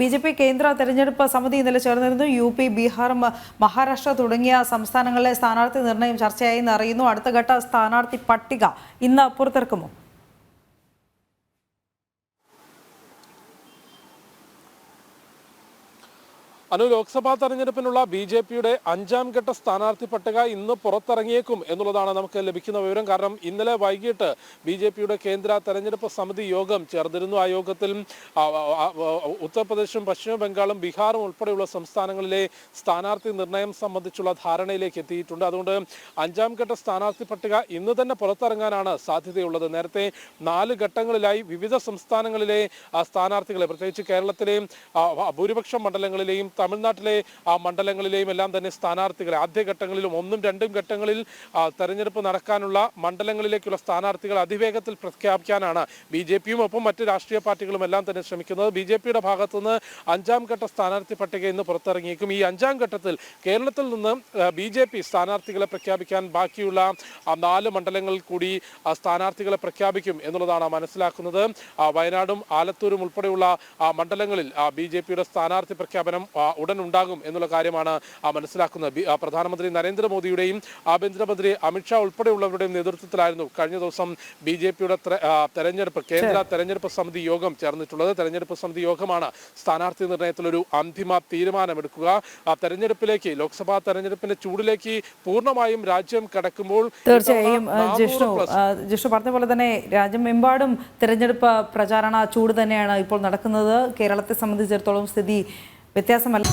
B J P കേന്ദ്ര തെരഞ്ഞെടുപ്പ് സമിതി ഇന്നലെ ചേർന്നിരുന്നു. യു പി ബീഹാർ മഹാരാഷ്ട്ര തുടങ്ങിയ സംസ്ഥാനങ്ങളിലെ സ്ഥാനാർത്ഥി നിർണയം ചർച്ചയായി അറിയുന്നു. അടുത്ത ഘട്ട സ്ഥാനാർത്ഥി പട്ടിക ഇന്ന് പുറത്തിറക്കുമോ? അനു ലോക്സഭാ തെരഞ്ഞെടുപ്പിനുള്ള ബി ജെ പിയുടെ അഞ്ചാം ഘട്ട സ്ഥാനാർത്ഥി പട്ടിക ഇന്ന് പുറത്തിറങ്ങിയേക്കും എന്നുള്ളതാണ് നമുക്ക് ലഭിക്കുന്ന വിവരം. കാരണം ഇന്നലെ വൈകിട്ട് ബി ജെ പിയുടെ കേന്ദ്ര തെരഞ്ഞെടുപ്പ് സമിതി യോഗം ചേർന്നിരുന്നു. ആ യോഗത്തിൽ ഉത്തർപ്രദേശും പശ്ചിമ ബംഗാളും ബീഹാറും ഉൾപ്പെടെയുള്ള സംസ്ഥാനങ്ങളിലെ സ്ഥാനാർത്ഥി നിർണയം സംബന്ധിച്ചുള്ള ധാരണയിലേക്ക് എത്തിയിട്ടുണ്ട്. അതുകൊണ്ട് അഞ്ചാം ഘട്ട സ്ഥാനാർത്ഥി പട്ടിക ഇന്ന് തന്നെ പുറത്തിറങ്ങാനാണ് സാധ്യതയുള്ളത്. നേരത്തെ നാല് ഘട്ടങ്ങളിലായി വിവിധ സംസ്ഥാനങ്ങളിലെ സ്ഥാനാർത്ഥികളെ പ്രത്യേകിച്ച് കേരളത്തിലെ ഭൂരിപക്ഷം മണ്ഡലങ്ങളിലെയും തമിഴ്നാട്ടിലെ ആ മണ്ഡലങ്ങളിലെയും എല്ലാം തന്നെ സ്ഥാനാർത്ഥികളെ ആദ്യഘട്ടങ്ങളിലും ഒന്നും രണ്ടും ഘട്ടങ്ങളിൽ തെരഞ്ഞെടുപ്പ് നടക്കാനുള്ള മണ്ഡലങ്ങളിലേക്കുള്ള സ്ഥാനാർത്ഥികൾ അതിവേഗത്തിൽ പ്രഖ്യാപിക്കാനാണ് ബി ജെ പിയും ഒപ്പം മറ്റ് രാഷ്ട്രീയ പാർട്ടികളും എല്ലാം തന്നെ ശ്രമിക്കുന്നത്. ബി ജെ പിയുടെ ഭാഗത്തുനിന്ന് അഞ്ചാം ഘട്ട സ്ഥാനാർത്ഥി പട്ടിക ഇന്ന് പുറത്തിറങ്ങിയേക്കും. ഈ അഞ്ചാം ഘട്ടത്തിൽ കേരളത്തിൽ നിന്ന് ബി ജെ പി സ്ഥാനാർത്ഥികളെ പ്രഖ്യാപിക്കാൻ ബാക്കിയുള്ള നാല് മണ്ഡലങ്ങളിൽ കൂടി സ്ഥാനാർത്ഥികളെ പ്രഖ്യാപിക്കും എന്നുള്ളതാണ് മനസ്സിലാക്കുന്നത്. വയനാടും ആലത്തൂരും ഉൾപ്പെടെയുള്ള മണ്ഡലങ്ങളിൽ ബി ജെ പിയുടെ സ്ഥാനാർത്ഥി പ്രഖ്യാപനം ഉടൻ ഉണ്ടാകും എന്നുള്ള കാര്യമാണ് മനസ്സിലാക്കുന്നത്. പ്രധാനമന്ത്രി നരേന്ദ്രമോദിയുടെയും ആഭ്യന്തരമന്ത്രി അമിത്ഷാ ഉൾപ്പെടെയുള്ളവരുടെയും നേതൃത്വത്തിലായിരുന്നു കഴിഞ്ഞ ദിവസം ബി ജെ പിയുടെ തെരഞ്ഞെടുപ്പ് കേന്ദ്ര തെരഞ്ഞെടുപ്പ് സമിതി യോഗം ചേർന്നിട്ടുള്ളത്. തെരഞ്ഞെടുപ്പ് സമിതി യോഗമാണ് സ്ഥാനാർത്ഥി നിർണയത്തിൽ ഒരു അന്തിമ തീരുമാനമെടുക്കുക. ആ തെരഞ്ഞെടുപ്പിലേക്ക് ലോക്സഭാ തെരഞ്ഞെടുപ്പിന്റെ ചൂടിലേക്ക് പൂർണമായും രാജ്യം കടക്കുമ്പോൾ തീർച്ചയായും ജിഷ്ണു 400 plus ആ, ജിഷ്ണു പറഞ്ഞ പോലെ തന്നെ രാജ്യമെമ്പാടും തെരഞ്ഞെടുപ്പ് പ്രചാരണ ചൂട് തന്നെയാണ് ഇപ്പോൾ നടക്കുന്നത്. കേരളത്തെ സംബന്ധിച്ചിടത്തോളം സ്ഥിതി വ്യത്യാസമല്ല.